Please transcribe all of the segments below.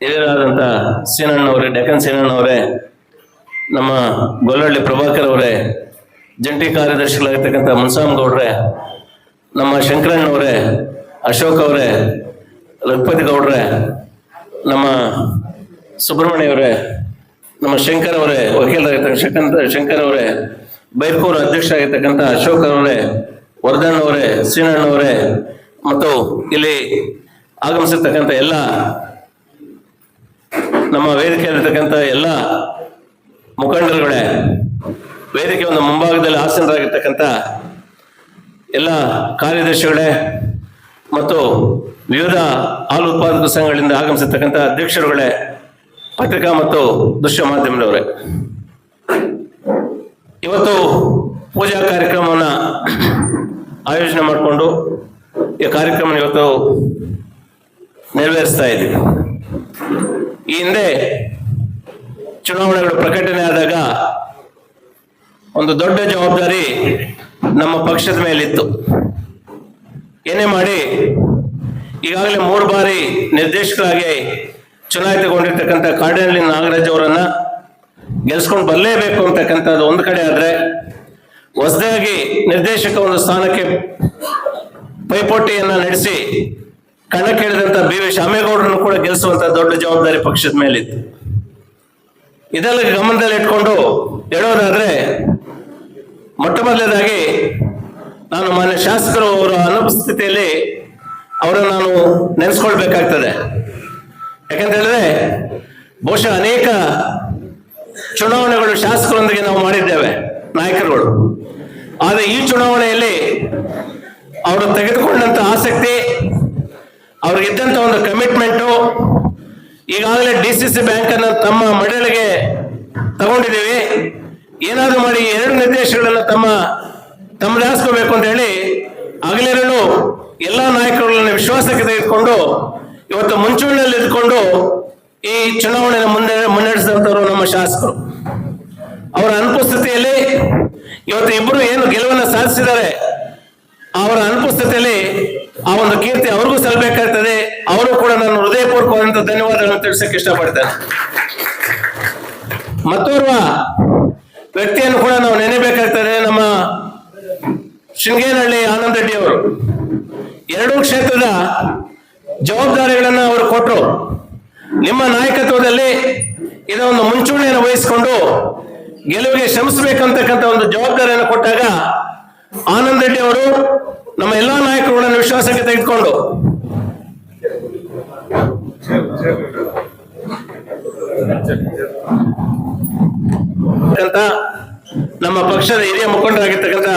ಹಿರಿಯರಾದಂಥ ಸೀನಣ್ಣವರೇ ಡೆಕನ್ ಸೀನಣ್ಣವರೇ ನಮ್ಮ ಗೊಲ್ಲಹಳ್ಳಿ ಪ್ರಭಾಕರ್ ಅವರೇ, ಜಂಟಿ ಕಾರ್ಯದರ್ಶಿಗಳಾಗಿರ್ತಕ್ಕಂಥ ಮುನ್ಸಾಮ್ ಗೌಡ್ರೆ, ನಮ್ಮ ಶಂಕರಣ್ಣವರೇ ಅಶೋಕ್ ಅವರೇ ರಘುಪತಿ ಗೌಡ್ರೆ, ನಮ್ಮ ಸುಬ್ರಹ್ಮಣ್ಯ ಅವರೇ, ನಮ್ಮ ಶಂಕರ್ ಅವರೇ, ವಕೀಲರಾಗಿರ್ತಕ್ಕಂಥ ಶಂಕರ್ ಶಂಕರ್ ಅವರೇ ಅಧ್ಯಕ್ಷರಾಗಿರ್ತಕ್ಕಂಥ ಅಶೋಕ್ ಅವರೇ, ವರ್ಧನ್ ಅವರೇ ಸೀನಣ್ಣವರೇ ಮತ್ತು ಇಲ್ಲಿ ಆಗಮಿಸಿರ್ತಕ್ಕಂಥ ಎಲ್ಲ ನಮ್ಮ ವೇದಿಕೆಯಲ್ಲಿರ್ತಕ್ಕಂಥ ಎಲ್ಲ ಮುಖಂಡರುಗಳೇ, ವೇದಿಕೆ ಒಂದು ಮುಂಭಾಗದಲ್ಲಿ ಆಸೀನರಾಗಿರ್ತಕ್ಕಂಥ ಎಲ್ಲ ಕಾರ್ಯದರ್ಶಿಗಳೇ ಮತ್ತು ವಿವಿಧ ಹಾಲು ಉತ್ಪಾದಕ ಸಂಘಗಳಿಂದ ಆಗಮಿಸಿರ್ತಕ್ಕಂಥ ಅಧ್ಯಕ್ಷರುಗಳೇ, ಪತ್ರಿಕಾ ಮತ್ತು ದೃಶ್ಯ ಮಾಧ್ಯಮದವರೇ. ಇವತ್ತು ಪೂಜಾ ಕಾರ್ಯಕ್ರಮವನ್ನು ಆಯೋಜನೆ ಮಾಡಿಕೊಂಡು ಈ ಕಾರ್ಯಕ್ರಮ ಇವತ್ತು ನೆರವೇರಿಸ್ತಾ ಇದ್ದೀವಿ. ಈ ಹಿಂದೆ ಚುನಾವಣೆಗಳು ಪ್ರಕಟಣೆ ಆದಾಗ ಒಂದು ದೊಡ್ಡ ಜವಾಬ್ದಾರಿ ನಮ್ಮ ಪಕ್ಷದ ಮೇಲಿತ್ತು. ಏನೇ ಮಾಡಿ ಈಗಾಗಲೇ ಮೂರು ಬಾರಿ ನಿರ್ದೇಶಕರಾಗಿ ಚುನಾಯಿತಗೊಂಡಿರ್ತಕ್ಕಂಥ ಕಾಡಿನಲ್ಲಿ ನಾಗರಾಜ್ ಅವರನ್ನ ಗೆಲ್ಸ್ಕೊಂಡು ಬರಲೇಬೇಕು ಅಂತಕ್ಕಂಥದ್ದು ಒಂದು ಕಡೆ ಆದ್ರೆ ಹೊಸದಾಗಿ ನಿರ್ದೇಶಕ ಒಂದು ಸ್ಥಾನಕ್ಕೆ ಪೈಪೋಟಿಯನ್ನ ನಡೆಸಿ ಕಣಕ್ಕಿಳಿದಂತ ಬಿ ವಿ ಶಾಮೇಗೌಡರನ್ನು ಕೂಡ ಗೆಲ್ಲಿಸುವಂತ ದೊಡ್ಡ ಜವಾಬ್ದಾರಿ ಪಕ್ಷದ ಮೇಲಿತ್ತು. ಇದೆಲ್ಲ ಗಮನದಲ್ಲಿ ಇಟ್ಕೊಂಡು ಹೇಳೋದಾದ್ರೆ, ಮೊಟ್ಟ ಮೊದಲನೇದಾಗಿ ನಾನು ಮಾನ್ಯ ಶಾಸಕರು ಅವರ ಅನುಪಸ್ಥಿತಿಯಲ್ಲಿ ಅವರನ್ನು ನಾನು ನೆನೆಸ್ಕೊಳ್ಬೇಕಾಗ್ತದೆ. ಯಾಕಂತ ಹೇಳಿದ್ರೆ, ಬಹುಶಃ ಅನೇಕ ಚುನಾವಣೆಗಳು ಶಾಸಕರೊಂದಿಗೆ ನಾವು ಮಾಡಿದ್ದೇವೆ, ನಾಯಕರುಗಳು. ಆದರೆ ಈ ಚುನಾವಣೆಯಲ್ಲಿ ಅವರು ತೆಗೆದುಕೊಂಡಂತ ಆಸಕ್ತಿ ಅವ್ರಿಗಿದ್ದಂತ ಒಂದು ಕಮಿಟ್ಮೆಂಟು ಈಗಾಗಲೇ ಡಿ ಸಿ ಸಿ ಬ್ಯಾಂಕ್ ಅನ್ನು ತಮ್ಮ ಮಡಳಿಗೆ ತಗೊಂಡಿದ್ದೀವಿ. ಏನಾದರೂ ಮಾಡಿ ಎರಡು ನಿರ್ದೇಶಗಳನ್ನು ತಮ್ಮ ತಮ್ಮದಾಸ್ಕೋಬೇಕು ಅಂತ ಹೇಳಿ ಹಗಲಿರಲು ಎಲ್ಲ ನಾಯಕರುಗಳನ್ನ ವಿಶ್ವಾಸಕ್ಕೆ ತೆಗೆದುಕೊಂಡು ಇವತ್ತು ಮುಂಚೂಣಿಯಲ್ಲಿ ಇದ್ಕೊಂಡು ಈ ಚುನಾವಣೆಯನ್ನು ಮುಂದೆ ಮುನ್ನಡೆಸಿದಂಥವ್ರು ನಮ್ಮ ಶಾಸಕರು. ಅವರ ಅನುಪಸ್ಥಿತಿಯಲ್ಲಿ ಇವತ್ತು ಇಬ್ಬರು ಏನು ಗೆಲುವನ್ನು ಸಾಧಿಸಿದ್ದಾರೆ, ಅವರ ಅನುಪಸ್ಥಿತಿಯಲ್ಲಿ ಆ ಒಂದು ಕೀರ್ತಿ ಅವ್ರಿಗೂ ಸಲ್ಲಬೇಕಾಗ್ತದೆ ಅವರು ಕೂಡ ನಾನು ಹೃದಯಪೂರ್ವಕವಾದಂತ ಧನ್ಯವಾದಗಳನ್ನು ತಿಳಿಸಕ್ಕೆ ಇಷ್ಟಪಡ್ತೇನೆ. ಮತ್ತೋರ್ವ ವ್ಯಕ್ತಿಯನ್ನು ಕೂಡ ನಾವು ನೆನೆಬೇಕಾಗ್ತದೆ ನಮ್ಮ ಶೃಂಗೇನಹಳ್ಳಿ ಆನಂದ್ ರೆಡ್ಡಿ ಅವರು. ಎರಡೂ ಕ್ಷೇತ್ರದ ಜವಾಬ್ದಾರಿಗಳನ್ನ ಅವರು ಕೊಟ್ಟರು ನಿಮ್ಮ ನಾಯಕತ್ವದಲ್ಲಿ ಇದೊಂದು ಮುಂಚೂಣಿಯನ್ನು ವಹಿಸಿಕೊಂಡು ಗೆಲುವಿಗೆ ಶ್ರಮಿಸಬೇಕಂತಕ್ಕಂಥ ಒಂದು ಜವಾಬ್ದಾರಿಯನ್ನು ಕೊಟ್ಟಾಗ ಆನಂದ್ ರೆಡ್ಡಿ ಅವರು ನಮ್ಮ ಎಲ್ಲ ನಾಯಕರುಗಳನ್ನು ವಿಶ್ವಾಸಕ್ಕೆ ತೆಗೆದುಕೊಂಡು. ನಮ್ಮ ಪಕ್ಷದ ಹಿರಿಯ ಮುಖಂಡರಾಗಿರ್ತಕ್ಕಂಥ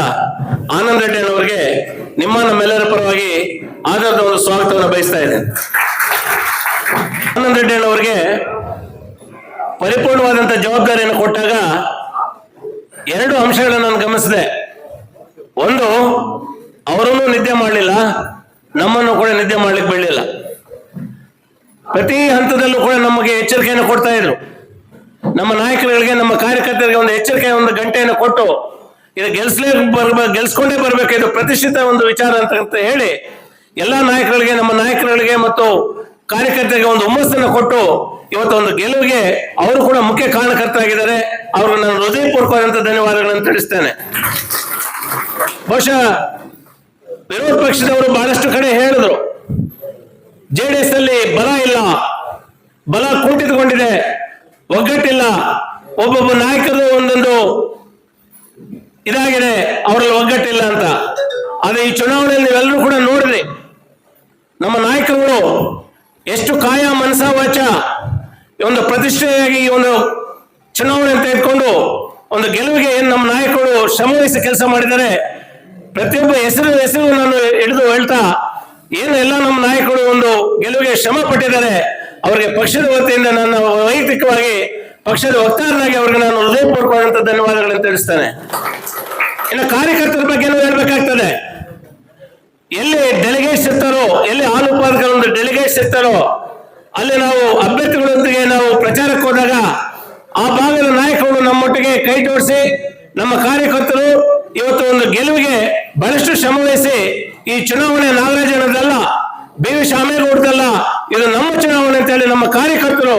ಆನಂದ್ ರೆಡ್ಡಿ ಅವರಿಗೆ ನಿಮ್ಮ ನಮ್ಮೆಲ್ಲರ ಪರವಾಗಿ ಆಧಾರದ ಒಂದು ಸ್ವಾಗತವನ್ನು ಬಯಸ್ತಾ ಇದೆ ಆನಂದ್ ರೆಡ್ಡಿ ಅವರಿಗೆ ಪರಿಪೂರ್ಣವಾದಂತ ಜವಾಬ್ದಾರಿಯನ್ನು ಕೊಟ್ಟಾಗ ಎರಡು ಅಂಶಗಳನ್ನು ನಾನು ಗಮನಿಸಿದೆ. ಒಂದು ಅವರನ್ನು ನಿದ್ದೆ ಮಾಡಲಿಲ್ಲ, ನಮ್ಮನ್ನು ಕೂಡ ನಿದ್ದೆ ಮಾಡ್ಲಿಕ್ಕೆ ಬಿಡಲಿಲ್ಲ. ಪ್ರತಿ ಹಂತದಲ್ಲೂ ಕೂಡ ನಮಗೆ ಎಚ್ಚರಿಕೆಯನ್ನು ಕೊಡ್ತಾ ಇದ್ರು. ನಮ್ಮ ನಾಯಕರುಗಳಿಗೆ, ನಮ್ಮ ಕಾರ್ಯಕರ್ತರಿಗೆ ಒಂದು ಎಚ್ಚರಿಕೆ, ಒಂದು ಗಂಟೆಯನ್ನು ಕೊಟ್ಟು, ಇದು ಗೆಲ್ಸ್ಲೇ ಬರ್ಬೇಕು ಗೆಲ್ಸ್ಕೊಂಡೇ ಬರ್ಬೇಕು, ಇದು ಪ್ರತಿಷ್ಠಿತ ಒಂದು ವಿಚಾರ ಅಂತ ಹೇಳಿ, ಎಲ್ಲಾ ನಾಯಕರುಗಳಿಗೆ, ನಮ್ಮ ನಾಯಕರುಗಳಿಗೆ ಮತ್ತು ಕಾರ್ಯಕರ್ತರಿಗೆ ಒಂದು ಹುಮ್ಮಸ್ಸನ್ನು ಕೊಟ್ಟು, ಇವತ್ತು ಒಂದು ಗೆಲುವಿಗೆ ಅವರು ಕೂಡ ಮುಖ್ಯ ಕಾರಣಕರ್ತರಾಗಿದ್ದಾರೆ. ಅವ್ರಿಗೆ ನಾನು ಹೃದಯಪೂರ್ವಕವಾದಂತ ಧನ್ಯವಾದಗಳನ್ನು ತಿಳಿಸ್ತೇನೆ. ಬಹುಶಃ ವಿರೋಧ ಪಕ್ಷದವರು ಬಹಳಷ್ಟು ಕಡೆ ಹೇಳಿದ್ರು. ಜೆಡಿಎಸ್ ಅಲ್ಲಿ ಬಲ ಇಲ್ಲ. ಬಲ ಕೂಟಿದುಕೊಂಡಿದೆ ಒಗ್ಗಟ್ಟಿಲ್ಲ. ಒಬ್ಬೊಬ್ಬ ನಾಯಕರು ಒಂದೊಂದು ಇದಾಗಿದೆ. ಅವರಲ್ಲಿ ಒಗ್ಗಟ್ಟಿಲ್ಲ ಅಂತ. ಆದ್ರೆ ಈ ಚುನಾವಣೆಯಲ್ಲಿ ನೀವೆಲ್ಲರೂ ಕೂಡ ನೋಡಿದ್ರಿ ನಮ್ಮ ನಾಯಕರುಗಳು ಎಷ್ಟು ಕಾಯ ಮನಸ ವಾಚ ಒಂದು ಪ್ರತಿಷ್ಠೆಯಾಗಿ ಈ ಒಂದು ಚುನಾವಣೆ ತೆಗೆದುಕೊಂಡು ಒಂದು ಗೆಲುವಿಗೆ ನಮ್ಮ ನಾಯಕರು ಶ್ರಮವಹಿಸಿ ಕೆಲಸ ಮಾಡಿದ್ದಾರೆ. ಪ್ರತಿಯೊಬ್ಬ ಹೆಸರು ಹೆಸರು ನಾನು ಹಿಡಿದು ಹೇಳ್ತಾ, ಏನು ಎಲ್ಲ ನಮ್ಮ ನಾಯಕರು ಒಂದು ಗೆಲುವಿಗೆ ಶ್ರಮ ಪಟ್ಟಿದ್ದಾರೆ, ಅವರಿಗೆ ಪಕ್ಷದ ವತಿಯಿಂದ ನನ್ನ ವೈಯಕ್ತಿಕವಾಗಿ ಪಕ್ಷದ ವಕ್ತಾರನಾಗಿ ಅವ್ರಿಗೆ ನಾನು ಹೃದಯ ಪಡ್ಕೊಂಡಂತ ಧನ್ಯವಾದಗಳನ್ನು ತಿಳಿಸ್ತೇನೆ. ಇನ್ನು ಕಾರ್ಯಕರ್ತರ ಬಗ್ಗೆ ಹೇಳ್ಬೇಕಾಗ್ತದೆ. ಎಲ್ಲಿ ಡೆಲಿಗೇಟ್ಸ್ ಇರ್ತಾರೋ, ಎಲ್ಲಿ ಹಾಲು ಒಂದು ಡೆಲಿಗೇಟ್ಸ್ ಇರ್ತಾರೋ, ಅಲ್ಲಿ ನಾವು ಅಭ್ಯರ್ಥಿಗಳೊಂದಿಗೆ ನಾವು ಪ್ರಚಾರಕ್ಕೆ ಹೋದಾಗ ಆ ಭಾಗದ ನಾಯಕರು ನಮ್ಮೊಟ್ಟಿಗೆ ಕೈ ಜೋಡಿಸಿ, ನಮ್ಮ ಕಾರ್ಯಕರ್ತರು ಇವತ್ತು ಒಂದು ಗೆಲುವಿಗೆ ಬಹಳಷ್ಟು ಶ್ರಮ ವಹಿಸಿ ಈ ಚುನಾವಣೆ ನಾಗರಾಜನದಲ್ಲ ಬಿ ವಿ ಶಾಮೇಗೌಡದಲ್ಲ ಇದು ನಮ್ಮ ಚುನಾವಣೆ ಅಂತ ಹೇಳಿ ನಮ್ಮ ಕಾರ್ಯಕರ್ತರು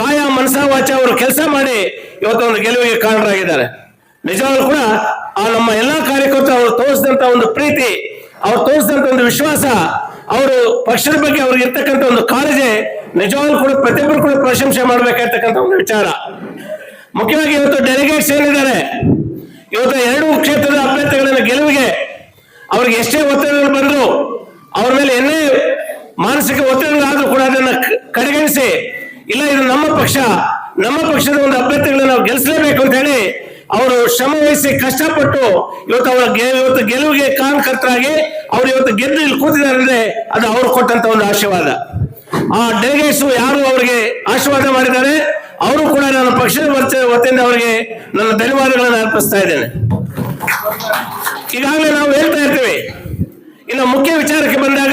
ಕಾಯ ಮನಸ ವಾಚ ಅವರು ಕೆಲಸ ಮಾಡಿ ಇವತ್ತು ಒಂದು ಗೆಲುವಿಗೆ ಕಾರಣರಾಗಿದ್ದಾರೆ. ನಿಜವಾಗ್ಲೂ ಕೂಡ ಆ ನಮ್ಮ ಎಲ್ಲಾ ಕಾರ್ಯಕರ್ತರು ಅವರು ತೋರಿಸಿದಂತ ಒಂದು ಪ್ರೀತಿ, ಅವ್ರು ತೋರಿಸಿದಂತ ಒಂದು ವಿಶ್ವಾಸ, ಅವರು ಪಕ್ಷದ ಬಗ್ಗೆ ಅವ್ರಿಗೆ ಇರ್ತಕ್ಕಂಥ ಒಂದು ಕಾಳಜಿ ನಿಜವಾಗ್ಲೂ ಕೂಡ ಪ್ರತಿಯೊಬ್ಬರು ಕೂಡ ಪ್ರಶಂಸೆ ಮಾಡ್ಬೇಕಾಗಿರ್ತಕ್ಕಂಥ ಒಂದು ವಿಚಾರ. ಮುಖ್ಯವಾಗಿ ಇವತ್ತು ಡೆಲಿಗೇಟ್ಸ್ ಏನಿದ್ದಾರೆ ಇವತ್ತು ಎರಡು ಕ್ಷೇತ್ರದ ಅಭ್ಯರ್ಥಿಗಳನ್ನ ಗೆಲುವಿಗೆ ಅವ್ರಿಗೆ ಎಷ್ಟೇ ಒತ್ತಡಗಳು ಬಂದ್ರು ಅವ್ರ ಮೇಲೆ ಏನೇ ಮಾನಸಿಕ ಒತ್ತಡಗಳಾದ್ರೂ ಕೂಡ ಅದನ್ನ ಕಡೆಗಣಿಸಿ, ಇಲ್ಲ ಇದು ನಮ್ಮ ಪಕ್ಷ, ನಮ್ಮ ಪಕ್ಷದ ಒಂದು ಅಭ್ಯರ್ಥಿಗಳನ್ನ ನಾವು ಗೆಲ್ಲಿಸಲೇಬೇಕು ಅಂತ ಹೇಳಿ ಅವರು ಶ್ರಮ ವಹಿಸಿ ಕಷ್ಟಪಟ್ಟು ಇವತ್ತು ಅವರ ಇವತ್ತು ಗೆಲುವಿಗೆ ಕಾರಣಕರ್ತರಾಗಿ ಅವ್ರು ಇವತ್ತು ಗೆದ್ದು ಇಲ್ಲಿ ಕೂತಿದ್ದಾರೆ ಅಂದ್ರೆ ಅದು ಅವ್ರು ಕೊಟ್ಟಂತ ಒಂದು ಆಶೀರ್ವಾದ. ಆ ಡೆಲಿಗೇಟ್ಸ್ ಯಾರು ಅವರಿಗೆ ಆಶೀರ್ವಾದ ಮಾಡಿದ್ದಾರೆ? ಅವರು ಕೂಡ ನನ್ನ ಪಕ್ಷದ ವತ- ವತಿಯಿಂದ ಅವರಿಗೆ ನನ್ನ ಧನ್ಯವಾದಗಳನ್ನು ಅರ್ಪಿಸ್ತಾ ಇದ್ದೇನೆ. ಈಗಾಗಲೇ ನಾವು ಹೇಳ್ತಾ ಇರ್ತೀವಿ. ಇನ್ನು ಮುಖ್ಯ ವಿಚಾರಕ್ಕೆ ಬಂದಾಗ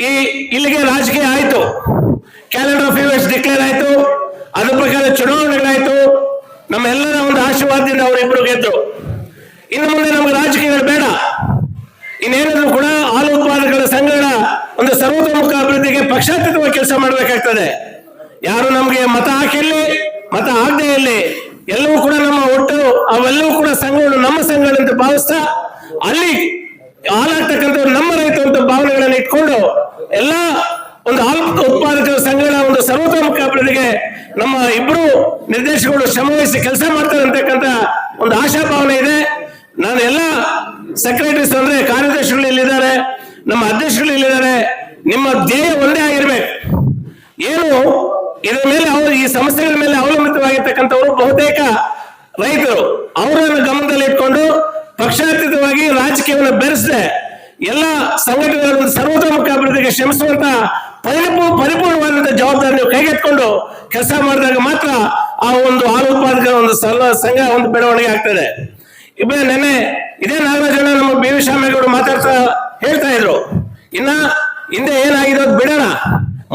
ಈ ಇಲ್ಲಿಗೆ ರಾಜಕೀಯ ಆಯಿತು. ಕ್ಯಾಲೆಂಡರ್ ಆಫ್ ಇವೆಂಟ್ಸ್ ಡಿಕ್ಲೇರ್ ಆಯಿತು. ಅದ್ರ ಪ್ರಕಾರ ಚುನಾವಣೆಗಳಾಯ್ತು. ನಮ್ಮೆಲ್ಲರ ಒಂದು ಆಶೀರ್ವಾದದಿಂದ ಅವರಿಬ್ಬರು ಗೆದ್ದು. ಇನ್ನು ಮುಂದೆ ನಮಗೆ ರಾಜಕೀಯಗಳು ಬೇಡ. ಇನ್ನೇನಾದ್ರೂ ಕೂಡ ಹಾಲು ಉತ್ಪಾದಕರ ಸಂಘಗಳ ಒಂದು ಸರ್ವತೋಮುಖ ಅಭಿವೃದ್ಧಿಗೆ ಪಕ್ಷಾತೀತವಾಗಿ ಕೆಲಸ ಮಾಡಬೇಕಾಗ್ತದೆ. ಯಾರು ನಮಗೆ ಮತ ಹಾಕಿರ್ಲಿ, ಮತ ಆಗದೆ ಇರಲಿ, ಎಲ್ಲವೂ ಕೂಡ ನಮ್ಮ ಒಟ್ಟು, ಅವೆಲ್ಲವೂ ಕೂಡ ಸಂಘಗಳು ನಮ್ಮ ಸಂಘಗಳಂತ ಭಾವಿಸ್ತಾ, ಅಲ್ಲಿ ಹಾಲಾಗ್ತಕ್ಕಂಥವ್ರು ನಮ್ಮ ರೈತ ಅಂತ ಭಾವನೆಗಳನ್ನು ಇಟ್ಕೊಂಡು ಎಲ್ಲ ಒಂದು ಹಾಲು ಉತ್ಪಾದಕ ಸಂಘಗಳ ಒಂದು ಸರ್ವತೋಮುಖ ಅಭಿವೃದ್ಧಿಗೆ ನಮ್ಮ ಇಬ್ರು ನಿರ್ದೇಶಕರು ಶ್ರಮವಹಿಸಿ ಕೆಲಸ ಮಾಡ್ತಾರೆ ಅಂತಕ್ಕಂಥ ಒಂದು ಆಶಾಭಾವನೆ ಇದೆ. ನಾನು ಎಲ್ಲ ಸೆಕ್ರೆಟರೀಸ್ ಅಂದ್ರೆ ಕಾರ್ಯದರ್ಶಿಗಳು ಇಲ್ಲಿದ್ದಾರೆ, ನಮ್ಮ ಅಧ್ಯಕ್ಷಗಳು ಇಲ್ಲಿದ್ದಾರೆ. ನಿಮ್ಮ ಧ್ಯೇಯ ಒಂದೇ ಆಗಿರ್ಬೇಕು. ಏನು ಇದರ ಮೇಲೆ ಅವರು, ಈ ಸಮಸ್ಯೆಗಳ ಮೇಲೆ ಅವಲಂಬಿತವಾಗಿರ್ತಕ್ಕಂಥವರು ಬಹುತೇಕ ರೈತರು. ಅವರನ್ನು ಗಮನದಲ್ಲಿ ಇಟ್ಕೊಂಡು ಪಕ್ಷಾತೀತವಾಗಿ ರಾಜಕೀಯವನ್ನು ಬೆರೆಸದೆ ಎಲ್ಲ ಸಂಘಟನೆಗಳ ಸರ್ವತೋಮುಖ ಅಭಿವೃದ್ಧಿಗೆ ಶ್ರಮಿಸುವಂತ ಪರಿಪೂ ಪರಿಪೂರ್ಣವಾದಂತಹ ಜವಾಬ್ದಾರಿ ನೀವು ಕೈಗೆತ್ಕೊಂಡು ಕೆಲಸ ಮಾಡಿದಾಗ ಮಾತ್ರ ಆ ಒಂದು ಹಾಲು ಉತ್ಪಾದಕರ ಒಂದು ಸಂಘ ಒಂದು ಬೆಳವಣಿಗೆ ಆಗ್ತದೆ. ಇಬ್ಬರೇ ನೆನ್ನೆ ಇದೇ ನಾಗರಾಜಣ್ಣ ನಮ್ಮ ಬಿ ವಿ ಮಾತಾಡ್ತಾ ಹೇಳ್ತಾ ಇದ್ರು. ಇನ್ನ ಹಿಂದೆ ಏನಾಗಿದೆ ಬಿಡೋಣ.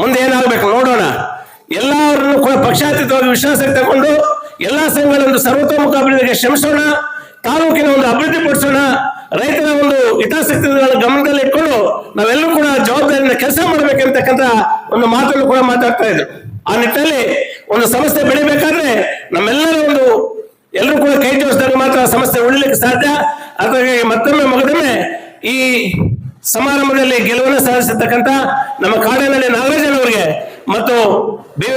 ಮುಂದೆ ನೋಡೋಣ ಕೂಡ ಪಕ್ಷಾತೀತವಾಗಿ ವಿಶ್ವಾಸಕ್ಕೆ ತಗೊಂಡು ಎಲ್ಲಾ ಸಂಘಗಳೊಂದು ಸರ್ವತೋಮುಖ ಅಭಿವೃದ್ಧಿಗೆ ಶ್ರಮಿಸೋಣ, ತಾಲೂಕಿನ ಒಂದು ಅಭಿವೃದ್ಧಿ ಪಡಿಸೋಣ ರೈತರ ಒಂದು ಹಿತಾಸಕ್ತಿಗಳ ಗಮನದಲ್ಲಿ ಇಟ್ಕೊಂಡು ನಾವೆಲ್ಲರೂ ಕೂಡ ಜವಾಬ್ದಾರಿಯಿಂದ ಕೆಲಸ ಮಾಡ್ಬೇಕಂತಕ್ಕಂಥ ಒಂದು ಮಾತನ್ನು ಕೂಡ ಮಾತಾಡ್ತಾ ಇದ್ರು. ಆ ನಿಟ್ಟಿನಲ್ಲಿ ಒಂದು ಸಮಸ್ಯೆ ಬೆಳಿಬೇಕಾದ್ರೆ ನಮ್ಮೆಲ್ಲರ ಒಂದು ಎಲ್ಲರೂ ಕೂಡ ಕೈ ಜೋಡಿಸಿದಾಗ ಮಾತ್ರ ಸಮಸ್ಯೆ ಉಳಿಲಿಕ್ಕೆ ಸಾಧ್ಯ. ಅದಕ್ಕೆ ಮತ್ತೊಮ್ಮೆ ಮಗದೊಮ್ಮೆ ಈ ಸಮಾರಂಭದಲ್ಲಿ ಗೆಲುವನ್ನು ಸಾಧಿಸಿರ್ತಕ್ಕಂಥ ನಮ್ಮ ಕಾಡಿನಲ್ಲಿ ನಾಗರಾಜನ್ ಅವರಿಗೆ ಮತ್ತು ಬಿ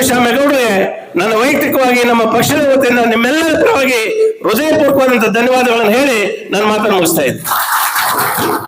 ನನ್ನ ವೈಯಕ್ತಿಕವಾಗಿ ನಮ್ಮ ಪಕ್ಷದ ವತಿಯಿಂದ ನಿಮ್ಮೆಲ್ಲರ ಪರವಾಗಿ ಹೃದಯಪೂರ್ವಕವಾದಂತಹ ಧನ್ಯವಾದಗಳನ್ನು ಹೇಳಿ ನನ್ನ ಮಾತನ್ನು ಮುಗಿಸ್ತಾ ಇದ್ದೆ